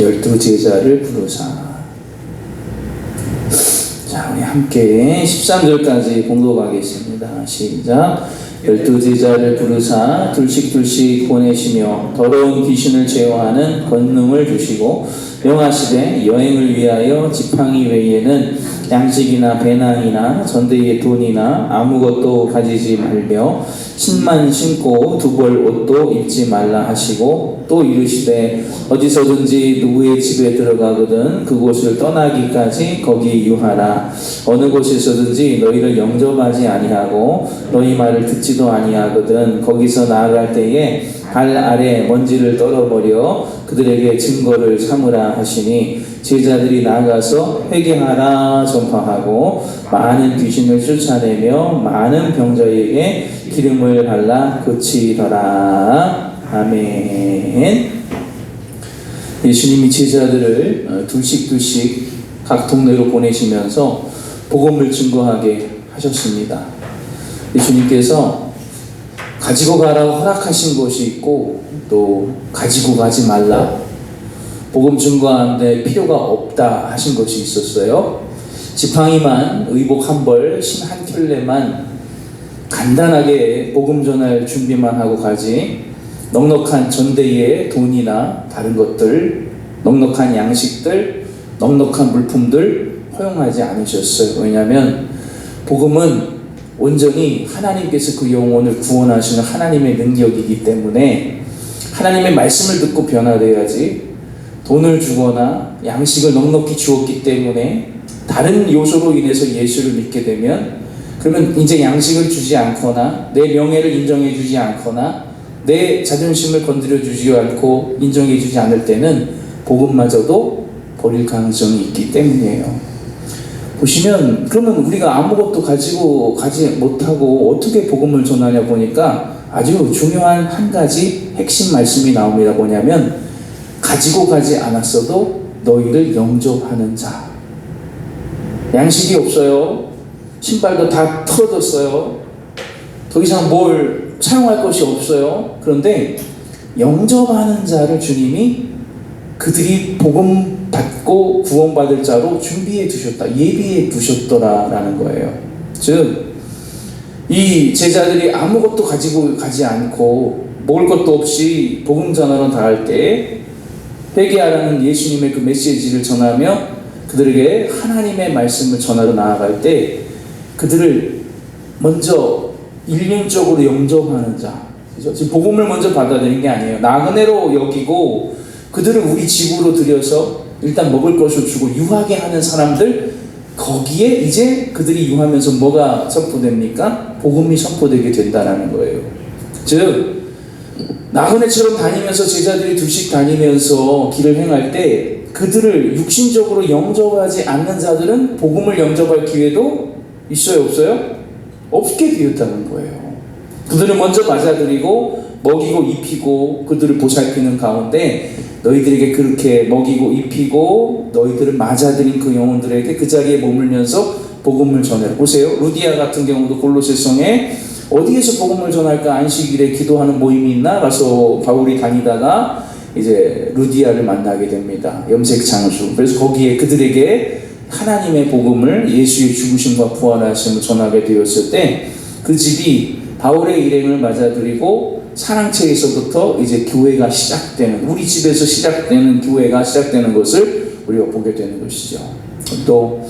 열두 제자를 부르사. 자, 우리 함께 13절까지 공독하겠습니다. 시작. 열두 제자를 부르사 둘씩 둘씩 보내시며 더러운 귀신을 제어하는 권능을 주시고 명하시되 여행을 위하여 지팡이 외에는 양식이나 배낭이나 전대의 돈이나 아무것도 가지지 말며 신만 신고 두 벌 옷도 입지 말라 하시고 또 이르시되 어디서든지 누구의 집에 들어가거든 그곳을 떠나기까지 거기 유하라. 어느 곳에서든지 너희를 영접하지 아니하고 너희 말을 듣지 도 아니하거든. 거기서 나아갈 때에 발 아래 먼지를 떨어버려 그들에게 증거를 삼으라 하시니 제자들이 나아가서 회개하라 전파하고 많은 귀신을 쫓아내며 많은 병자에게 기름을 발라 고치더라. 아멘. 예수님이 제자들을 어, 둘씩 둘씩 각 동네로 보내시면서 복음을 증거하게 하셨습니다. 예수님께서 가지고 가라고 허락하신 것이 있고 또 가지고 가지 말라 복음 증거하는데 필요가 없다 하신 것이 있었어요. 지팡이만 의복 한 벌, 신 한 켤레만 간단하게 복음 전할 준비만 하고 가지 넉넉한 전대의 돈이나 다른 것들, 넉넉한 양식들, 넉넉한 물품들 허용하지 않으셨어요. 왜냐하면 복음은 온전히 하나님께서 그 영혼을 구원하시는 하나님의 능력이기 때문에 하나님의 말씀을 듣고 변화돼야지 돈을 주거나 양식을 넉넉히 주었기 때문에 다른 요소로 인해서 예수를 믿게 되면 그러면 이제 양식을 주지 않거나 내 명예를 인정해 주지 않거나 내 자존심을 건드려 주지 않고 인정해 주지 않을 때는 복음마저도 버릴 가능성이 있기 때문이에요. 보시면 그러면 우리가 아무것도 가지고 가지 못하고 어떻게 복음을 전하냐 보니까 아주 중요한 한 가지 핵심 말씀이 나옵니다. 뭐냐면 가지고 가지 않았어도 너희를 영접하는 자. 양식이 없어요. 신발도 다 털어졌어요. 더 이상 뭘 사용할 것이 없어요. 그런데 영접하는 자를 주님이 그들이 복음 받고 구원받을 자로 준비해 두셨다. 예비해 두셨더라라는 거예요. 즉, 이 제자들이 아무것도 가지고 가지 않고 먹을 것도 없이 복음 전하러 나갈 때 회개하라는 예수님의 그 메시지를 전하며 그들에게 하나님의 말씀을 전하러 나아갈 때 그들을 먼저 일륜적으로 영접하는 자. 그죠? 지금 복음을 먼저 받아들인 게 아니에요. 나그네로 여기고 그들을 우리 집으로 들여서 일단 먹을 것을 주고 유하게 하는 사람들 거기에 이제 그들이 유하면서 뭐가 선포됩니까? 복음이 선포되게 된다라는 거예요. 즉 나그네처럼 다니면서 제자들이 둘씩 다니면서 길을 행할 때 그들을 육신적으로 영접하지 않는 자들은 복음을 영접할 기회도 있어요, 없어요? 없게 되었다는 거예요. 그들을 먼저 맞아들이고 먹이고 입히고 그들을 보살피는 가운데 너희들에게 그렇게 먹이고 입히고 너희들을 맞아들인 그 영혼들에게 그 자리에 머물면서 복음을 전해 보세요. 루디아 같은 경우도 골로새성에 어디에서 복음을 전할까 안식일에 기도하는 모임이 있나 가서 바울이 다니다가 이제 루디아를 만나게 됩니다. 염색 장수. 그래서 거기에 그들에게 하나님의 복음을 예수의 죽으심과 부활하심을 전하게 되었을 때 그 집이 바울의 일행을 맞아들이고 사랑채에서부터 이제 교회가 시작되는 우리 집에서 시작되는 교회가 시작되는 것을 우리가 보게 되는 것이죠. 또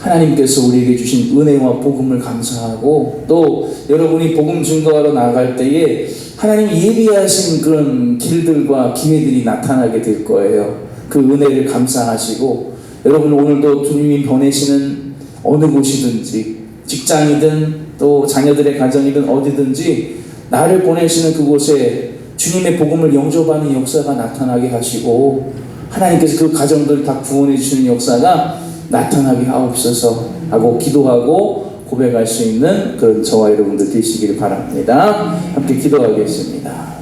하나님께서 우리에게 주신 은혜와 복음을 감사하고 또 여러분이 복음 증거하러 나갈 때에 하나님 예비하신 그런 길들과 기회들이 나타나게 될 거예요. 그 은혜를 감사하시고 여러분 오늘도 주님이 보내시는 어느 곳이든지 직장이든 또 자녀들의 가정이든 어디든지 나를 보내시는 그곳에 주님의 복음을 영접하는 역사가 나타나게 하시고 하나님께서 그 가정들을 다 구원해 주시는 역사가 나타나게 하옵소서 하고 기도하고 고백할 수 있는 그런 저와 여러분들 되시길 바랍니다. 함께 기도하겠습니다.